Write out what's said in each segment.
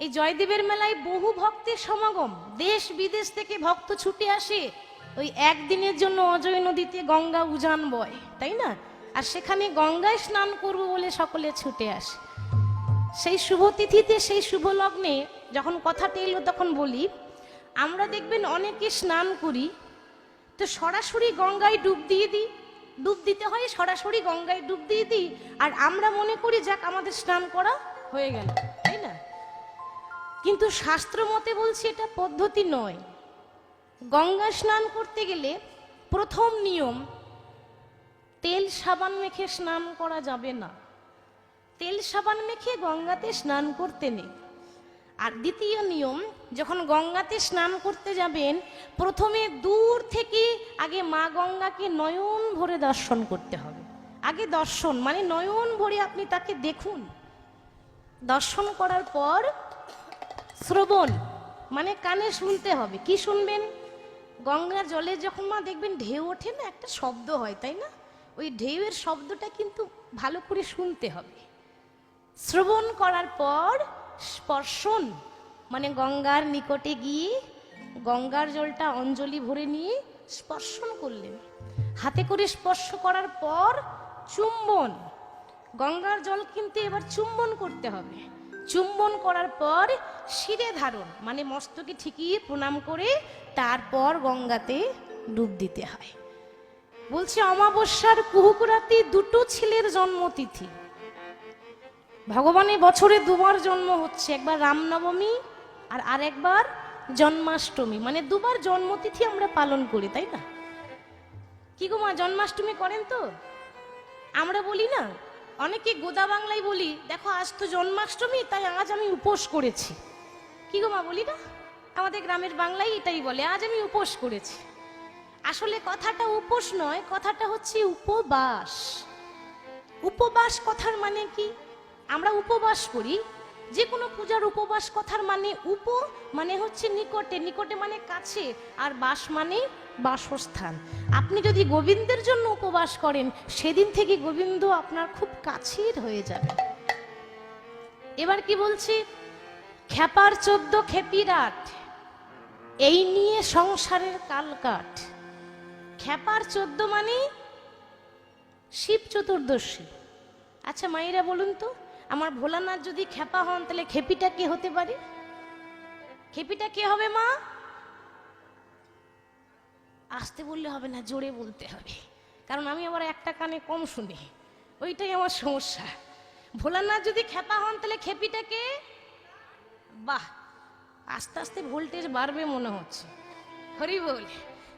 এই জয়দেবের মেলায় বহু ভক্তের সমাগম। দেশ বিদেশ থেকে ভক্ত ছুটে আসে। ওই একদিনের জন্য অজয় নদীতে গঙ্গা উজান বয়, তাই না? আর সেখানে গঙ্গায় স্নান করব বলে সকলে ছুটে আসে। সেই শুভ তিথিতে, সেই শুভ লগ্নে যখন কথাটা এলো তখন বলি, আমরা দেখবেন অনেকে স্নান করি, তো সরাসরি গঙ্গায় ডুব দিয়ে দিই। ডুব দিতে হয়, সরাসরি গঙ্গায় ডুব দিয়ে দিই। আর আমরা মনে করি, যাক, আমাদের স্নান করা হয়ে গেল। কিন্তু শাস্ত্র মতে বলছে এটা পদ্ধতি নয়। গঙ্গা স্নান করতে গেলে প্রথম নিয়ম, তেল সাবান মেখে স্নান করা যাবে না। তেল সাবান মেখে গঙ্গাতে স্নান করতে নেই। আর দ্বিতীয় নিয়ম, যখন গঙ্গাতে স্নান করতে যাবেন, প্রথমে দূর থেকে আগে মা গঙ্গাকে নয়ন ভরে দর্শন করতে হবে। আগে দর্শন মানে নয়ন ভরে আপনি তাকে দেখুন। দর্শন করার পর শ্রবণ মানে কানে শুনতে হবে। কি শুনবেন? গঙ্গার জলে যখন মা দেখবেন ঢেউ ওঠে না, একটা শব্দ হয়, তাই না? ওই ঢেউয়ের শব্দটা কিন্তু ভালো করে শুনতে হবে। শ্রবণ করার পর স্পর্শন মানে গঙ্গার নিকটে গিয়ে গঙ্গার জলটা অঞ্জলি ভরে নিয়ে স্পর্শন করলেন। হাতে করে স্পর্শ করার পর চুম্বন, গঙ্গার জল কিন্তু এবার চুম্বন করতে হবে। চুম্বন করার পর শিরে ধারণ মানে মস্তকে ঠিকিয়ে প্রণাম করে তারপর গঙ্গাতে ডুব দিতে হয়। বলছে, অমাবস্যার কুহুকুরাতি দুটো ছেলের জন্মতিথি। ভগবানের বছরে দুবার জন্ম হচ্ছে, একবার রামনবমী আর আরেকবার জন্মাষ্টমী। মানে দুবার জন্মতিথি আমরা পালন করি, তাই না? কি গো মা, জন্মাষ্টমী করেন তো? আমরা বলি না, অনেকে গোদা বাংলায় বলি, দেখো আজ তো জন্মাষ্টমী, তাই আজ আমি উপোস করেছি। কি গো মা বলি না আমাদের গ্রামের বাংলায় এটাই বলে, আজ আমি উপোস করেছি। আসলে কথাটা উপোস নয়, কথাটা হচ্ছে উপবাস। উপবাস কথার মানে কি? আমরা উপবাস করি যে কোনো পূজার উপবাস কথার মানে উপ মানে হচ্ছে নিকটে। নিকটে মানে কাছে, আর বাস মানে বাসস্থান। আপনি যদি গোবিন্দের জন্য উপবাস করেন, সেদিন থেকে গোবিন্দ আপনার খুব কাছের হয়ে যাবে। এবার কি বলছি? খ্যাপার চোদ্দ খেপিরাট এই নিয়ে সংসারের কালকাট খ্যাপার চোদ্দ মানে শিব চতুর্দশী। আচ্ছা মায়েরা বলুন তো, আমার ভোলানাথ যদি খেপা হন, তাহলে খেপিটা কে হতে পারে? খেপিটা কে হবে মা? আসতে বললে হবে না, জোরে বলতে হবে। কারণ আমি আবার একটা কানে কম শুনি। ওইটাই আমার সমস্যা। ভোলানাথ যদি খেপা হন, তাহলে খেপিটা কে? বাহ, আস্তে আস্তে ভোল্টেজ বাড়বে মনে হচ্ছে। হরি বল,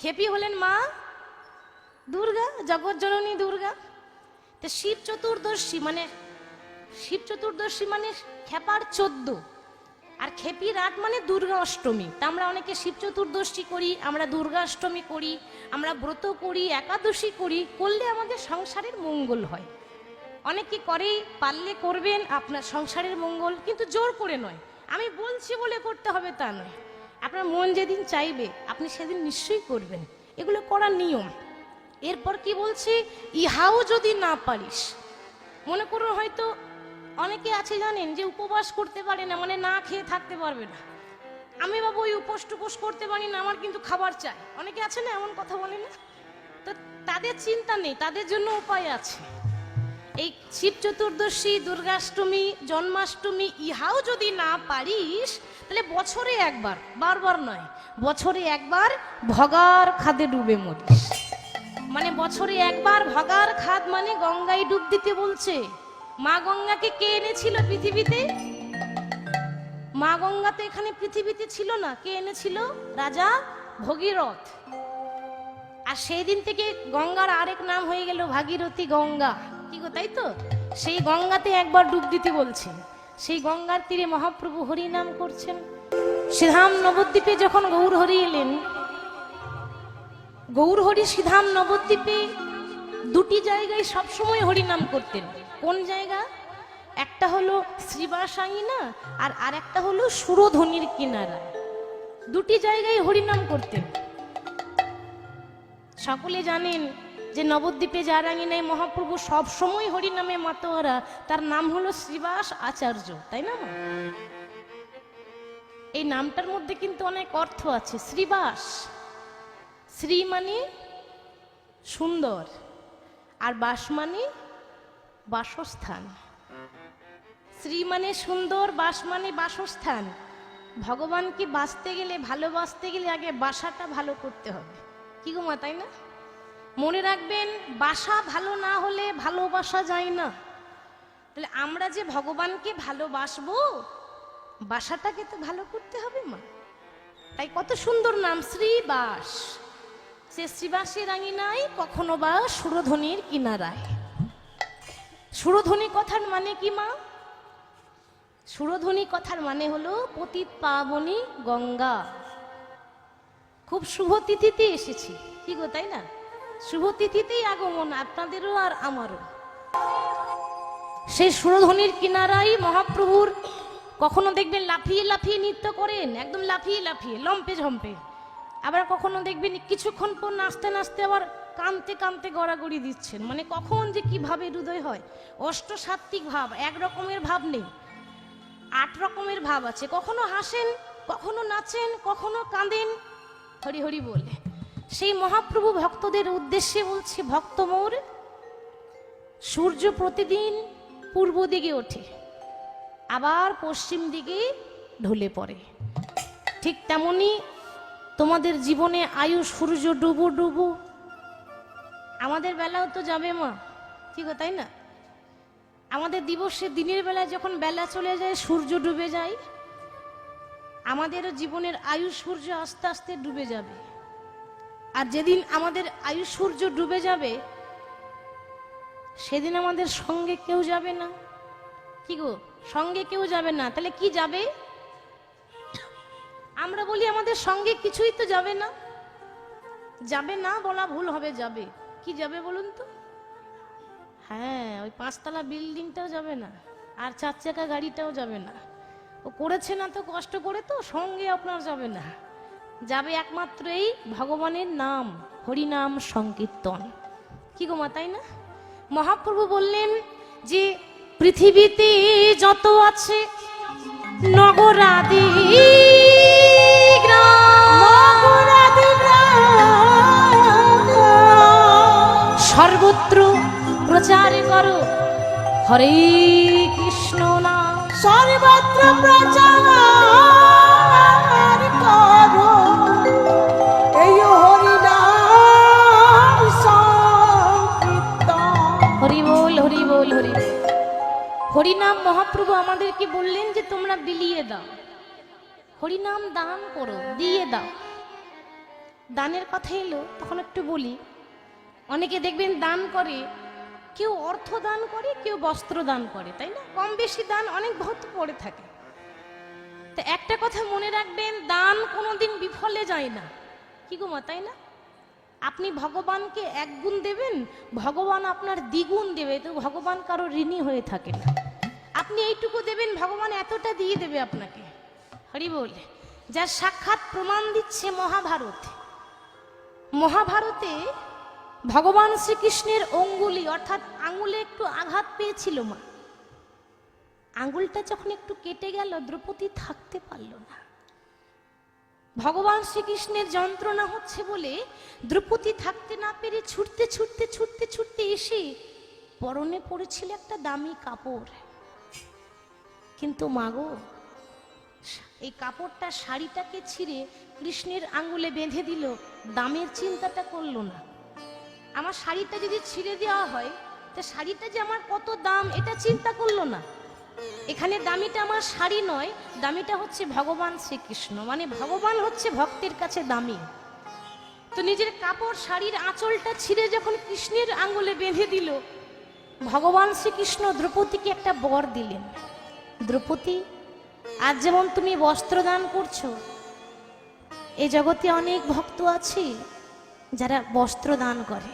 খেপি হলেন মা? দুর্গা জগৎ জননী দুর্গা? তো শিব চতুর্দশী মানে শিব চতুর্দশী মানে খেপার চোদ্দ। আর খেপি রাত মানে দুর্গা অষ্টমী। তা আমরা অনেকে শিব চতুর্দশী করি, আমরা দুর্গা অষ্টমী করি, আমরা ব্রত করি, একাদশী করি, করলে আমাদের সংসারের মঙ্গল হয়। অনেকে করে, পারলে করবেন আপনার সংসারের মঙ্গল, কিন্তু জোর করে নয়। আমি বলছি বলে করতে হবে তা নয়। আপনার মন যেদিন চাইবে, আপনি সেদিন নিশ্চয়ই করবেন। এগুলো করার নিয়ম। এরপর কি বলছি? ইহাও যদি না পারিস। মনে করুন হয়তো অনেকে আছে জানেন যে উপবাস করতে পারে না মানে না খেয়ে থাকতে পারবে না। আমি বাবু ওই উপোস টুপোস করতে পারি না, আমার কিন্তু খাবার চাই। অনেকে আছে না, এমন কথা বলে না? তো তাদের চিন্তা নেই, তাদের জন্য উপায় আছে। এই শিব চতুর্দশী, দুর্গাষ্টমী, জন্মাষ্টমী, ইহাও যদি না পারিস, তাহলে বছরে একবার, বারবার নয়, বছরে একবার ভগার খাদে ডুবে মরিস। মানে বছরে একবার ভগার খাদ মানে গঙ্গায় ডুব দিতে বলছে। মা গঙ্গাকে কে এনেছিল পৃথিবীতে? মা গঙ্গা তো এখানে পৃথিবীতে ছিল না, কে এনেছিল? রাজা ভগীরথ। আর সেই দিন থেকে গঙ্গার আরেক নাম হয়ে গেল ভাগীরথী গঙ্গা। কি গো, তাই তো? সেই গঙ্গাতে একবার ডুব দিতে বলছে সেই গঙ্গার তীরে মহাপ্রভু হরি নাম করছেন। শ্রীধাম নবদ্বীপে যখন গৌর হরি এলেন, গৌর হরি সিধাম নবদ্বীপে দুটি জায়গায় সবসময় হরিনাম করতেন। কোন জায়গা? একটা হলো শ্রীবাসাঙ্গিনা আর আর একটা হলো সুরধ্বনির কিনারা। দুটি জায়গায় হরিনাম করতেন। সকলে জানেন যে নবদ্বীপে জারাঙ্গিনায় মহাপ্রভু সব সময় হরিনামে মাতোয়ারা। তার নাম হলো শ্রীবাস আচার্য, তাই না এই নামটার মধ্যে কিন্তু অনেক অর্থ আছে। শ্রীবাস, শ্রী মানে সুন্দর, আর বাস মানে বাসস্থান। শ্রী মানে সুন্দর, বাস মানে বাসস্থান। ভগবানকে বাঁচতে গেলে, ভালোবাসতে গেলে আগে বাসাটা ভালো করতে হবে। কি গো মা, তাই না? মনে রাখবেন, বাসা ভালো না হলে ভালোবাসা যায় না। তাহলে আমরা যে ভগবানকে ভালোবাসবো, বাসাটাকে তো ভালো করতে হবে মা। তাই কত সুন্দর নাম শ্রীবাস। সে শ্রীবাসের আঙিনায় কখনো বা সুরধ্বনির কিনারায়। সুরধ্বনি কথার মানে কি মা? সুরধ্বনি কথার মানে হলো পতিত পাবনী গঙ্গা। খুব শুভ তিথিতে এসেছি। কি গো, তাই না? শুভ তিথিতেই আগমন আপনাদেরও আর আমারও। সেই সুরধ্বনির কিনারায় মহাপ্রভুর কখনো দেখবেন লাফিয়ে লাফিয়ে নৃত্য করেন, একদম লাফিয়ে লাফিয়ে, লম্পে ঝম্পে। আবার কখনো দেখবেন কিছুক্ষণ পর নাচতে নাচতে আবার কানতে কানতে গড়াগড়ি দিচ্ছেন। মানে কখন যে কীভাবে হৃদয় হয়। অষ্টসাত্ত্বিক ভাব, এক রকমের ভাব নেই। আট রকমের ভাব আছে। কখনো হাসেন, কখনো নাচেন, কখনো কাঁদেন। হরি হরি বলে। সেই মহাপ্রভু ভক্তদের উদ্দেশ্যে বলছে, ভক্ত মোর, সূর্য প্রতিদিন পূর্ব দিকে ওঠে, আবার পশ্চিম দিকে ঢলে পড়ে। ঠিক তেমনি তোমাদের জীবনে আয়ু সূর্য ডুবু ডুবু। আমাদের বেলাও তো যাবে মা ঠিক তাই না? আমাদের দিবসে দিনের বেলায় যখন বেলা চলে যায়, সূর্য ডুবে যায়, আমাদেরও জীবনের আয়ু সূর্য আস্তে আস্তে ডুবে যাবে। আর যেদিন আমাদের আয়ু সূর্য ডুবে যাবে, সেদিন আমাদের সঙ্গে কেউ যাবে না। কি গো? সঙ্গে কেউ যাবে না। তাহলে কি যাবে? আমরা বলি আমাদের সঙ্গে কিছুই তো যাবে না। যাবে না বলা ভুল হবে, যাবে। কি যাবে বলুন তো? হ্যাঁ ওই পাঁচতলা বিল্ডিংটাও যাবে না, আর চার চাকা গাড়িটাও যাবে না। ও করেছে না তো কষ্ট করে তো, সঙ্গে আপনার যাবে না। যাবে একমাত্র এই ভগবানের নাম, হরিনাম সংকীর্তন। কি গো তাই না? মহাপ্রভু বললেন যে, পৃথিবীতে যত আছে, নগরাদি সর্বত্র প্রচার করো, হরে কৃষ্ণ নাম। সর্বত্র প্রচার হরিনাম মহাপ্রভু আমাদেরকে বললেন যে তোমরা বিলিয়ে দাও। হরিনাম দান করো, দিয়ে দাও। দানের কথা এলো, তখন একটু বলি। অনেকে দেখবেন দান করে, কেউ অর্থ দান করে, কেউ বস্ত্র দান করে, তাই না? কম বেশি দান অনেক ভক্ত পড়ে থাকে। তা একটা কথা মনে রাখবেন, দান কোনোদিন বিফলে যায় না। কি গো মা, তাই না? আপনি ভগবানকে এক গুণ দেবেন, ভগবান আপনার দ্বিগুণ দেবে, তো ভগবান কারও ঋণী হয়ে থাকে না। আপনি এইটুকু দেবেন, ভগবান এতটা দিয়ে দেবে আপনাকে। হরি বল। যার সাক্ষাৎ প্রমাণ দিচ্ছে মহাভারত। মহাভারতে ভগবান শ্রীকৃষ্ণের অঙ্গুলি, অর্থাৎ আঙুলে একটু আঘাত পেয়েছিল মা। আঙুলটা যখন একটু কেটে গেল, দ্রৌপদী থাকতে পারল না। ভগবান শ্রীকৃষ্ণের যন্ত্রণা হচ্ছে বলে দ্রৌপদী থাকতে না পেরে ছুটতে ছুটতে ছুটতে ছুটতে এসে পরনে পড়েছিল একটা দামি কাপড়। কিন্তু মাগো, এই কাপড়টা শাড়িটাকে ছিঁড়ে কৃষ্ণের আঙ্গুলে বেঁধে দিল, দামের চিন্তাটা করল না। আমার শাড়িটা যদি ছিঁড়ে দেওয়া হয়, তা শাড়িটা যে আমার কত দাম, এটা চিন্তা করল না। এখানে দামিটা আমার শাড়ি নয়, দামিটা হচ্ছে ভগবান শ্রীকৃষ্ণ। মানে ভগবান হচ্ছে ভক্তের কাছে দামি। তো নিজের কাপড়, শাড়ির আঁচলটা ছিঁড়ে যখন কৃষ্ণের আঙ্গুলে বেঁধে দিল, ভগবান শ্রীকৃষ্ণ দ্রৌপদীকে একটা বর দিলেন। দ্রৌপদী, আজ যেমন তুমি বস্ত্র দান করছ এই জগতে অনেক ভক্ত আছে যারা বস্ত্র দান করে।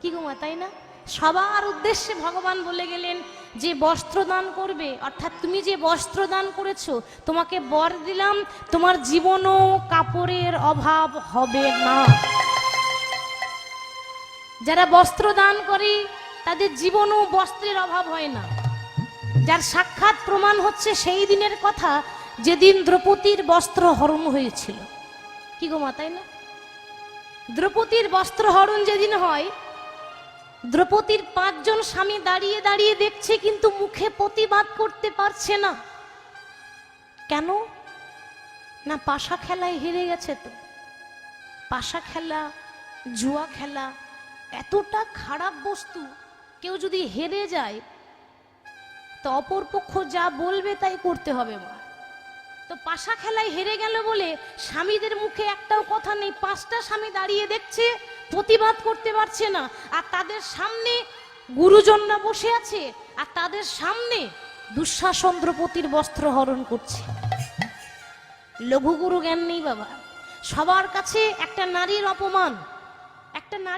কি গো মা, তাই না? সবার উদ্দেশ্যে ভগবান বলে গেলেন যে বস্ত্র দান করবে, অর্থাৎ তুমি যে বস্ত্র দান করেছ, তোমাকে বর দিলাম, তোমার জীবনও কাপড়ের অভাব হবে না। যারা বস্ত্র দান করে, তাদের জীবনও বস্ত্রের অভাব হয় না। যার সাক্ষাৎ প্রমাণ হচ্ছে সেই দিনের কথা যেদিন দ্রৌপদীর বস্ত্র হরণ হয়েছিল। কি গো মা তাই না? দ্রৌপদীর বস্ত্র হরণ যেদিন হয়, দ্রৌপদীর পাঁচজন স্বামী দাঁড়িয়ে দাঁড়িয়ে দেখছে কিন্তু মুখে প্রতিবাদ করতে পারছে না। কেন? না পাশা খেলায় হেরে গেছে তো। পাশা খেলা, জুয়া খেলা, এতটা খারাপ বস্তু। কেউ যদি হেরে যায় তো অপর পক্ষ যা বলবে তাই করতে হবে মা। তো পাশা খেলায় হেরে গেল বলে স্বামীদের মুখে একটাও কথা নেই। পাঁচটা স্বামী দাঁড়িয়ে দেখছে, প্রতিবাদ করতে পারছে না। আর তাদের সামনে গুরুজনরা বসে আছে, আর তাদের সামনে দুঃশাসন দ্রৌপদীর বস্ত্র হরণ করছে। লঘুগুরু জ্ঞান নেই বাবা। সবার কাছে একটা নারীর অপমান, একটা